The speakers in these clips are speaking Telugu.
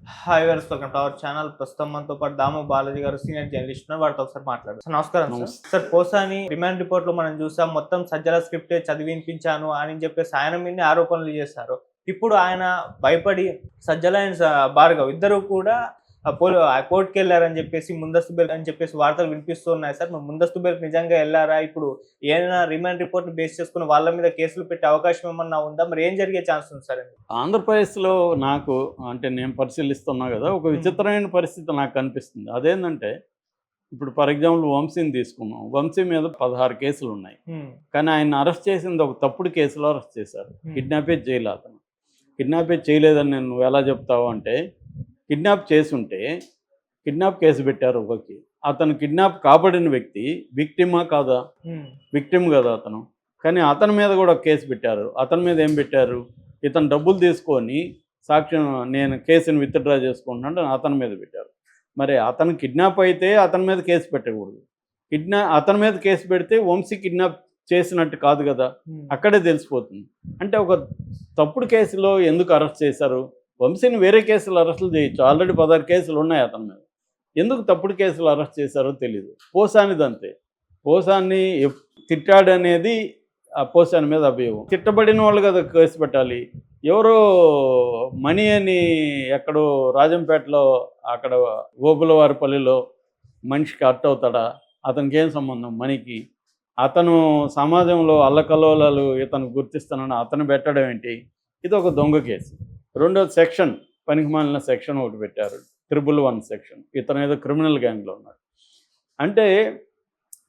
హాయ్ వెల్స్ వెల్కమ్ టు అవర్ ఛానల్. ప్రస్తుతం మనతో పాటు దాము బాలాజీ గారు సీనియర్ జర్నలిస్ట్ ఉన్నారు. వారితో ఒకసారి మాట్లాడు సార్ నమస్కారం సార్. సార్ పోసాని రిమాండ్ రిపోర్ట్లో మనం చూసాం మొత్తం సజ్జల స్క్రిప్ట్ చదివించాను అని చెప్పేసి ఆయన మీద ఆరోపణలు చేశారు. ఇప్పుడు ఆయన భయపడి సజ్జల అండ్ భార్గవ్ ఇద్దరు కూడా కోర్టుకి వెళ్ళారని చెప్పేసి ముందస్తు బెల్ అని చెప్పేసి వార్తలు వినిపిస్తున్నాయి సార్. మరి ముందస్తు బెల్ నిజంగా వెళ్ళారా? ఇప్పుడు ఏదైనా రిమాండ్ రిపోర్ట్ బేస్ చేసుకుని వాళ్ళ మీద కేసులు పెట్టే అవకాశం ఏమన్నా ఉందా? మరి ఏం జరిగే ఛాన్స్ ఉంది సార్ ఆంధ్రప్రదేశ్లో నాకు అంటే నేను పరిశీలిస్తున్నా కదా ఒక విచిత్రమైన పరిస్థితి నాకు కనిపిస్తుంది. అదేంటంటే ఇప్పుడు ఫర్ ఎగ్జాంపుల్ వంశీని తీసుకున్నాం వంశీ మీద పదహారు కేసులు ఉన్నాయి. కానీ ఆయన అరెస్ట్ చేసింది ఒక తప్పుడు కేసులో అరెస్ట్ చేశారు. కిడ్నాపే చేయలే అతను. కిడ్నాపే చేయలేదని నేను నువ్వు ఎలా చెప్తావు అంటే కిడ్నాప్ చేసుంటే కిడ్నాప్ కేసు పెట్టారు ఒకకి అతను కిడ్నాప్ కాబడిన వ్యక్తి విక్టిమా కాదా. విక్టిమ్ కదా అతను. కానీ అతని మీద కూడా కేసు పెట్టారు. అతని మీద ఏం పెట్టారు? ఇతను డబ్బులు తీసుకొని సాక్ష్యం నేను కేసుని విత్డ్రా చేసుకుంటున్నాడు అని అతని మీద పెట్టారు. మరి అతను కిడ్నాప్ అయితే అతని మీద కేసు పెట్టకూడదు. కిడ్నా అతని మీద కేసు పెడితే వంశీ కిడ్నాప్ చేసినట్టు కాదు కదా. అక్కడే తెలిసిపోతుంది. అంటే ఒక తప్పుడు కేసులో ఎందుకు అరెస్ట్ చేశారు? వంశీని వేరే కేసులు అరెస్టులు చేయొచ్చు. ఆల్రెడీ పదహారు కేసులు ఉన్నాయి అతని మీద. ఎందుకు తప్పుడు కేసులు అరెస్ట్ చేశారో తెలియదు పోసానిదంతే పోసాన్ని తిట్టాడనేది ఆ పోసాని మీద అభియోగం. తిట్టబడిన వాళ్ళు కదా కేసు పెట్టాలి. ఎవరో మణి అని ఎక్కడో రాజంపేటలో అక్కడ గోపులవారిపల్లిలో మనిషికి అట్ అవుతాడా? అతనికి ఏం సంబంధం మణికి? అతను సమాజంలో అల్లకల్లోలాలు ఇతను గుర్తిస్తానని అతను పెట్టడం ఏంటి? ఇది ఒక దొంగ కేసు. రెండోది సెక్షన్ పనికి మాలిన సెక్షన్ ఒకటి పెట్టారు. Triple one section. ఇతను ఏదో క్రిమినల్ గ్యాంగ్లో ఉన్నాడు. అంటే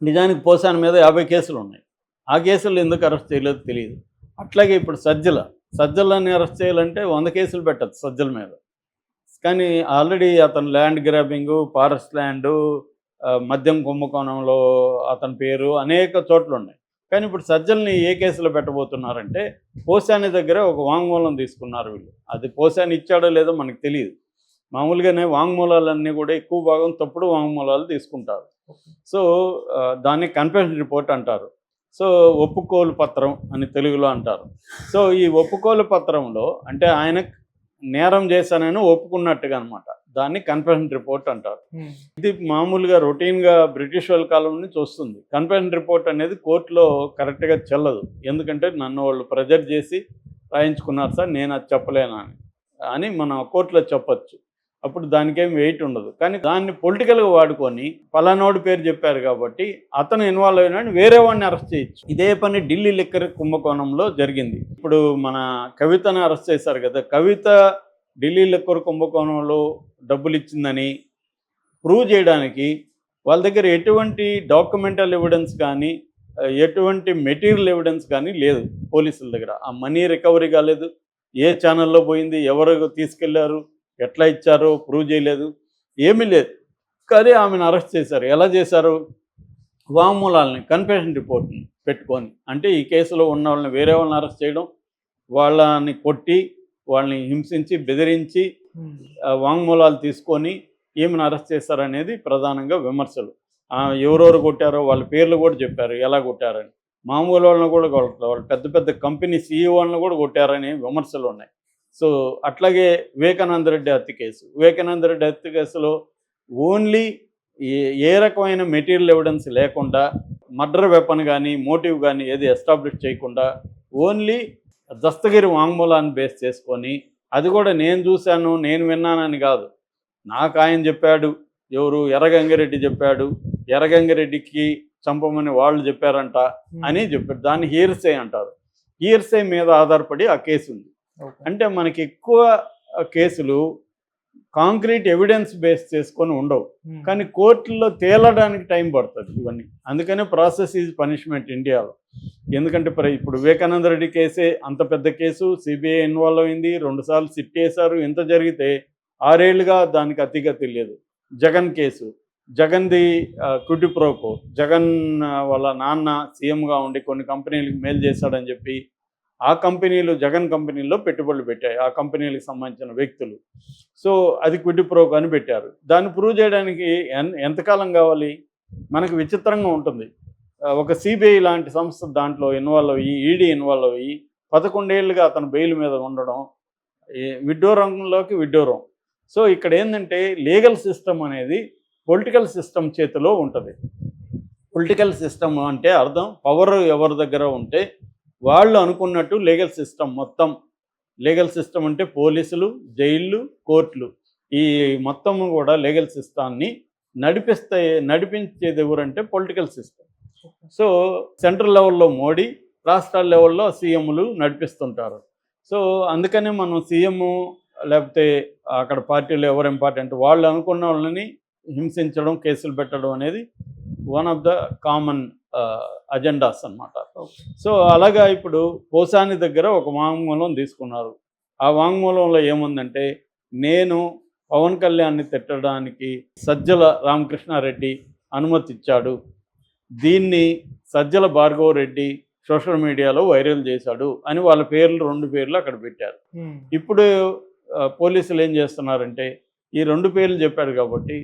నిజానికి పోసాని మీద యాభై కేసులు ఉన్నాయి. ఆ కేసులు ఎందుకు అరెస్ట్ చేయలేదు తెలియదు అట్లాగే ఇప్పుడు సజ్జల సజ్జలని అరెస్ట్ చేయాలంటే వంద కేసులు పెట్టచ్చు సజ్జల మీద. కానీ ఆల్రెడీ అతను ల్యాండ్ గ్రాబింగు ఫారెస్ట్ ల్యాండు మద్యం కుంభకోణంలో అతని పేరు అనేక చోట్ల ఉన్నాయి కానీ ఇప్పుడు సజ్జల్ని ఏ కేసులో పెట్టబోతున్నారంటే పోసాని దగ్గర ఒక వాంగ్మూలం తీసుకున్నారు వీళ్ళు. అది పోసాని ఇచ్చాడో లేదో మనకు తెలియదు. మామూలుగానే వాంగ్మూలాలన్నీ కూడా ఎక్కువ భాగం తప్పుడు వాంగ్మూలాలు తీసుకుంటారు. సో దాన్ని కన్ఫెషన్ రిపోర్ట్ అంటారు. సో ఒప్పుకోలు పత్రం అని తెలుగులో అంటారు. సో ఈ ఒప్పుకోలు పత్రంలో అంటే ఆయన నేరం చేశానని ఒప్పుకున్నట్టుగా అనమాట దాన్ని కన్ఫెషన్ రిపోర్ట్ అంటారు. హ్మ్. ఇది మామూలుగా రొటీన్గా బ్రిటిష్ వాళ్ళ కాలం నుంచి వస్తుంది కన్ఫెషన్ రిపోర్ట్ అనేది కోర్టులో కరెక్ట్గా చెల్లదు. ఎందుకంటే నన్ను వాళ్ళు ప్రెజర్ చేసి రాయించుకున్నారు సార్ నేను అది చెప్పలేను అని అని మనం కోర్టులో చెప్పొచ్చు. అప్పుడు దానికేం వెయిట్ ఉండదు. కానీ దాన్ని పొలిటికల్గా వాడుకొని పలానోడి పేరు చెప్పారు కాబట్టి అతను ఇన్వాల్వ్ అయినాడు వేరే వాడిని అరెస్ట్ చేయొచ్చు. ఇదే పని ఢిల్లీ లిక్కర్ కుంభకోణంలో జరిగింది. ఇప్పుడు మన కవితను అరెస్ట్ చేశారు కదా కవిత ఢిల్లీ లిక్కర్ కుంభకోణంలో డబ్బులు ఇచ్చిందని ప్రూవ్ చేయడానికి వాళ్ళ దగ్గర ఎటువంటి డాక్యుమెంటల్ ఎవిడెన్స్ కానీ ఎటువంటి మెటీరియల్ ఎవిడెన్స్ కానీ లేదు పోలీసుల దగ్గర. ఆ మనీ రికవరీ కాలేదు. ఏ ఛానల్లో పోయింది ఎవరు తీసుకెళ్ళారు ఎట్లా ఇచ్చారో ప్రూవ్ చేయలేదు. ఏమీ లేదు. కానీ ఆమెను అరెస్ట్ చేశారు. ఎలా చేశారు? వామూలాలని కన్ఫెషన్ రిపోర్ట్ని పెట్టుకొని. అంటే ఈ కేసులో ఉన్న వాళ్ళని వేరే వాళ్ళని అరెస్ట్ చేయడం వాళ్ళని కొట్టి వాళ్ళని హింసించి బెదిరించి. ఆ, వాంగ్మూలాలు తీసుకొని ఈమెను అరెస్ట్ చేశారనేది ప్రధానంగా విమర్శలు. ఎవరెవరు కొట్టారో వాళ్ళ పేర్లు కూడా చెప్పారు ఎలా కొట్టారని. మామూలు వాళ్ళని కూడా వాళ్ళు పెద్ద పెద్ద కంపెనీ సీఈఓలను కూడా కొట్టారని విమర్శలు ఉన్నాయి. సో అట్లాగే వివేకానంద రెడ్డి హత్య కేసు. వివేకానంద రెడ్డి హత్య కేసులో ఓన్లీ ఏ ఏ రకమైన మెటీరియల్ ఎవిడెన్స్ లేకుండా మర్డర్ వెపన్ కానీ మోటివ్ కానీ ఏది ఎస్టాబ్లిష్ చేయకుండా ఓన్లీ దస్తగిరి వాంగ్మూలాన్ని బేస్ చేసుకొని అది కూడా నేను చూశాను నేను విన్నానని కాదు. నాకు ఆయన చెప్పాడు ఎవరు ఎర్రగంగిరెడ్డి చెప్పాడు ఎర్రగంగిరెడ్డికి చంపమని వాళ్ళు చెప్పారంట అని చెప్పారు దాన్ని హీర్సే అంటారు. హీర్సే మీద ఆధారపడి ఆ కేసు ఉంది. అంటే మనకి ఎక్కువ కేసులు కాంక్రీట్ ఎవిడెన్స్ బేస్ చేసుకొని ఉండవు. హ్మ్. కానీ కోర్టుల్లో తేలడానికి టైం పడుతుంది ఇవన్నీ. అందుకనే ప్రాసెస్ ఈజ్ పనిష్మెంట్ ఇండియాలో. ఎందుకంటే ఇప్పుడు వివేకానంద రెడ్డి కేసే అంత పెద్ద కేసు సిబిఐ ఇన్వాల్వ్ అయింది రెండుసార్లు సిట్ చేశారు ఇంత జరిగితే ఆరేళ్ళుగా దానికి అతిగా తెలియదు జగన్ కేసు జగన్ది కుడి ప్రోకో జగన్ వాళ్ళ నాన్న సీఎంగా ఉండి కొన్ని కంపెనీలకు మేలు చేశాడని చెప్పి ఆ కంపెనీలు జగన్ కంపెనీలో పెట్టుబడులు పెట్టాయి ఆ కంపెనీలకు సంబంధించిన వ్యక్తులు. సో అది క్విడ్ ప్రోగ్ అని పెట్టారు. దాన్ని ప్రూవ్ చేయడానికి ఎంతకాలం కావాలి? మనకు విచిత్రంగా ఉంటుంది. ఒక సిబిఐ లాంటి సంస్థ దాంట్లో ఇన్వాల్వ్ అయ్యి ఈడీ ఇన్వాల్వ్ అయ్యి పదకొండేళ్ళుగా అతను బెయిల్ మీద ఉండడం ఈ విడ్డూరంలోకి విడ్డూరం సో ఇక్కడ ఏంటంటే లీగల్ సిస్టమ్ అనేది పొలిటికల్ సిస్టమ్ చేతిలో ఉంటుంది. పొలిటికల్ సిస్టమ్ అంటే అర్థం పవర్ ఎవరి దగ్గర ఉంటే వాళ్ళు అనుకున్నట్టు లీగల్ సిస్టమ్ మొత్తం. లీగల్ సిస్టమ్ అంటే పోలీసులు జైళ్ళు కోర్టులు. ఈ మొత్తం కూడా లీగల్ సిస్టాన్ని నడిపిస్తే నడిపించేది ఎవరంటే పొలిటికల్ సిస్టమ్ సో సెంట్రల్ లెవెల్లో మోడీ రాష్ట్రాల లెవెల్లో సీఎంలు నడిపిస్తుంటారు. సో అందుకనే మనం సీఎం లేకపోతే అక్కడ పార్టీలు ఎవరు ఇంపార్టెంట్ వాళ్ళు అనుకున్న వాళ్ళని హింసించడం కేసులు పెట్టడం అనేది one of the common agendas అన్నమాట. సో అలాగా ఇప్పుడు పోసాని దగ్గర ఒక వాంగ్మూలం తీసుకున్నారు. ఆ వాంగ్మూలంలో ఏముందంటే నేను పవన్ కళ్యాణ్ని తిట్టడానికి సజ్జల రామకృష్ణారెడ్డి అనుమతి ఇచ్చాడు దీన్ని సజ్జల భార్గవ్ రెడ్డి సోషల్ మీడియాలో వైరల్ చేశాడు అని వాళ్ళ పేర్లు రెండు పేర్లు అక్కడ పెట్టారు. ఇప్పుడు పోలీసులు ఏం చేస్తున్నారంటే ఈ రెండు పేర్లు చెప్పాడు కాబట్టి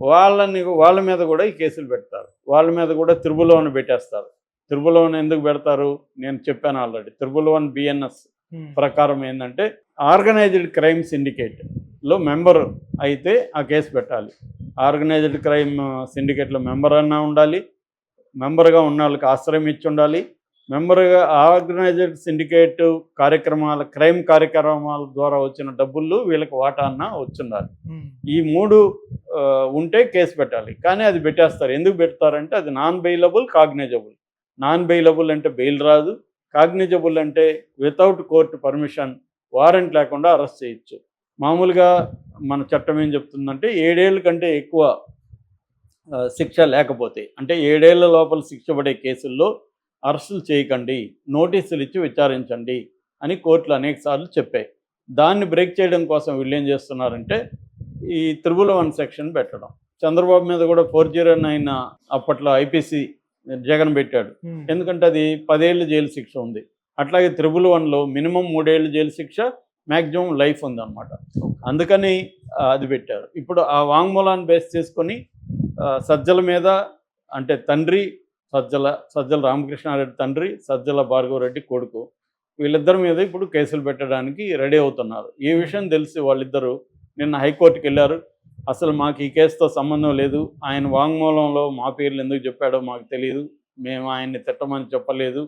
వాళ్ళని వాళ్ళ మీద కూడా ఈ కేసులు పెడతారు. వాళ్ళ మీద కూడా త్రిబులవన్ పెట్టేస్తారు. త్రిబులవన్ ఎందుకు పెడతారు? నేను చెప్పాను ఆల్రెడీ. త్రిబులవన్ బిఎన్ఎస్ ప్రకారం ఏంటంటే ఆర్గనైజ్డ్ క్రైమ్ సిండికేట్లో మెంబర్ అయితే ఆ కేసు పెట్టాలి. ఆర్గనైజ్డ్ క్రైమ్ సిండికేట్లో మెంబర్ అన్నా ఉండాలి. మెంబర్గా ఉన్న వాళ్ళకి ఆశ్రయం ఇచ్చి ఉండాలి. మెంబర్గా ఆర్గనైజ్డ్ సిండికేట్ కార్యక్రమాల క్రైమ్ కార్యక్రమాల ద్వారా వచ్చిన డబ్బులు వీళ్ళకి వాటా అన్న వచ్చి ఉండాలి ఈ మూడు ఉంటే కేసు పెట్టాలి. కానీ అది పెట్టేస్తారు. ఎందుకు పెడతారంటే అది non bailable cognizable. Non bailable అంటే బెయిల్ రాదు. కాగ్నిజబుల్ అంటే వితౌట్ కోర్టు పర్మిషన్ వారెంట్ లేకుండా అరెస్ట్ చేయొచ్చు. మామూలుగా మన చట్టం ఏం చెప్తుందంటే ఏడేళ్ళ కంటే ఎక్కువ శిక్ష లేకపోతే అంటే ఏడేళ్ళ లోపల శిక్ష పడే కేసుల్లో అరెస్టులు చేయకండి నోటీసులు ఇచ్చి విచారించండి అని కోర్టులు అనేక సార్లు చెప్పాయి. దాన్ని బ్రేక్ చేయడం కోసం వీళ్ళు ఏం చేస్తున్నారంటే ఈ త్రిబుల్ వన్ సెక్షన్ పెట్టడం. చంద్రబాబు మీద కూడా ఫోర్ జీరో నైన్ అప్పట్లో ఐపీసీ జగన్ పెట్టాడు. ఎందుకంటే అది పదేళ్ళు జైలు శిక్ష ఉంది. అట్లాగే త్రిబుల్ వన్లో మినిమం మూడేళ్ళు జైలు శిక్ష మ్యాక్సిమం లైఫ్ ఉంది అనమాట అందుకని అది పెట్టారు. ఇప్పుడు ఆ వాంగ్మూలాన్ని బేస్ చేసుకొని సజ్జల మీద అంటే తండ్రి సజ్జల సజ్జల రామకృష్ణారెడ్డి తండ్రి సజ్జల భార్గవరెడ్డి కొడుకు. వీళ్ళిద్దరి మీద ఇప్పుడు కేసులు పెట్టడానికి రెడీ అవుతున్నారు. ఈ విషయం తెలిసి వాళ్ళిద్దరూ నిన్న హైకోర్టుకి వెళ్ళారు. అసలు మాకు ఈ కేసుతో సంబంధం లేదు. ఆయన వాంగ్మూలంలో మా పేర్లు ఎందుకు చెప్పాడో మాకు తెలియదు మేము ఆయన్ని తిట్టమని చెప్పలేదు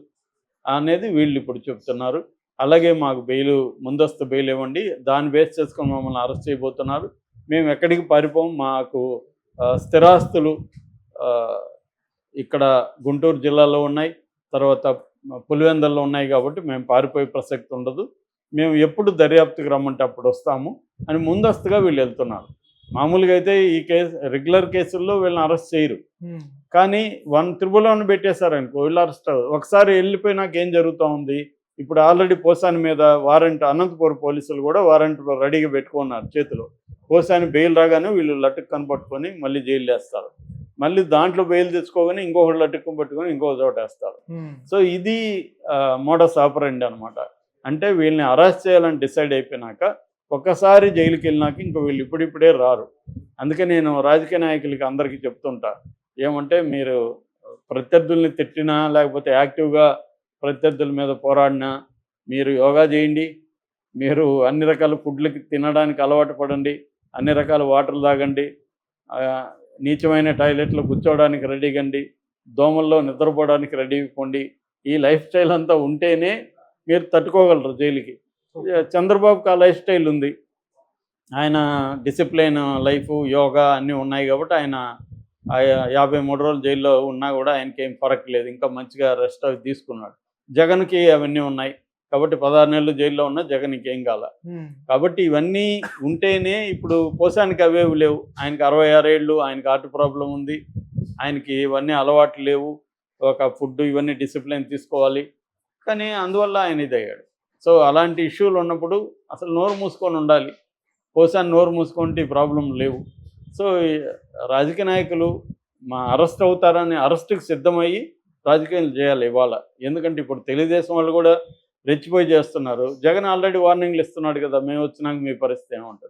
అనేది వీళ్ళు ఇప్పుడు చెప్తున్నారు. అలాగే మాకు బెయిల్ ముందస్తు బెయిల్ ఇవ్వండి. దాన్ని బేస్ చేసుకొని మమ్మల్ని అరెస్ట్ చేయబోతున్నారు. మేము ఎక్కడికి పారిపోం? మాకు స్థిరాస్తులు ఇక్కడ గుంటూరు జిల్లాలో ఉన్నాయి. తర్వాత పులివెందల్లో ఉన్నాయి కాబట్టి మేము పారిపోయే ప్రసక్తి ఉండదు. మేము ఎప్పుడు దర్యాప్తుకు రమ్మంటే అప్పుడు వస్తాము అని ముందస్తుగా వీళ్ళు వెళ్తున్నారు. మామూలుగా అయితే ఈ కేసు రెగ్యులర్ కేసుల్లో వీళ్ళని అరెస్ట్ చేయరు. కానీ వన్ త్రిబుల్ వన్ పెట్టేశారనుకో వీళ్ళు అరెస్ట్. ఒకసారి వెళ్ళిపోయినాక ఏం జరుగుతూ ఉంది? ఇప్పుడు ఆల్రెడీ పోసాని మీద వారెంట్ అనంతపురం పోలీసులు కూడా వారెంట్ రెడీగా పెట్టుకున్నారు చేతిలో. పోసాని బెయిల్ రాగానే వీళ్ళు లట్టుకు కనపట్టుకొని మళ్ళీ జైలు వేస్తారు. మళ్ళీ దాంట్లో బెయిల్ తెచ్చుకోగానే ఇంకొకటి లట్టుకు పట్టుకొని ఇంకో చోట వేస్తారు. సో ఇది మోడస్ ఆపరండి అనమాట అంటే వీళ్ళని అరెస్ట్ చేయాలని డిసైడ్ అయిపోయినాక ఒక్కసారి జైలుకి వెళ్ళినాక ఇంక వీళ్ళు ఇప్పుడిప్పుడే రారు. అందుకే నేను రాజకీయ నాయకులకి అందరికీ చెప్తుంటా. ఏమంటే మీరు ప్రత్యర్థుల్ని తిట్టినా లేకపోతే యాక్టివ్గా ప్రత్యర్థుల మీద పోరాడినా మీరు యోగా చేయండి. మీరు అన్ని రకాల ఫుడ్లకి తినడానికి అలవాటు పడండి. అన్ని రకాల వాటర్ తాగండి. నీచమైన టాయిలెట్లో కూర్చోవడానికి రెడీగండి దోమల్లో నిద్రపోవడానికి రెడీ పొండి ఈ లైఫ్ స్టైల్ అంతా ఉంటేనే మీరు తట్టుకోగలరు జైలుకి. చంద్రబాబుకి ఆ లైఫ్ స్టైల్ ఉంది. ఆయన డిసిప్లైన్ లైఫ్ యోగా అన్నీ ఉన్నాయి కాబట్టి ఆయన యాభై మూడు రోజులు జైల్లో ఉన్నా కూడా ఆయనకి ఏం ఫరక్ లేదు. ఇంకా మంచిగా రెస్ట్ అవి తీసుకున్నాడు. జగన్కి అవన్నీ ఉన్నాయి. కాబట్టి పదహారు నెలలు జైల్లో ఉన్న జగన్కి ఏం కాల. కాబట్టి ఇవన్నీ ఉంటేనే ఇప్పుడు పోసానికి అవేవి లేవు. ఆయనకి అరవై ఆరేళ్ళు ఆయనకి హార్ట్ ప్రాబ్లం ఉంది ఆయనకి ఇవన్నీ అలవాట్లు లేవు. ఒక ఫుడ్ ఇవన్నీ డిసిప్లిన్ తీసుకోవాలి. కానీ అందువల్ల ఆయన ఇదయ్యాడు. సో అలాంటి ఇష్యూలు ఉన్నప్పుడు అసలు నోరు మూసుకొని ఉండాలి. పోసాన్ని నోరు మూసుకుంటే ప్రాబ్లం లేవు. సో రాజకీయ నాయకులు మా అరెస్ట్ అవుతారని అరెస్ట్కి సిద్ధమయ్యి రాజకీయాలు చేయాలి ఇవాళ. ఎందుకంటే ఇప్పుడు తెలుగుదేశం వాళ్ళు కూడా రెచ్చిపోయి చేస్తున్నారు. జగన్ ఆల్రెడీ వార్నింగ్లు ఇస్తున్నాడు కదా మేము వచ్చినాక మీ పరిస్థితి ఏముంటుంది?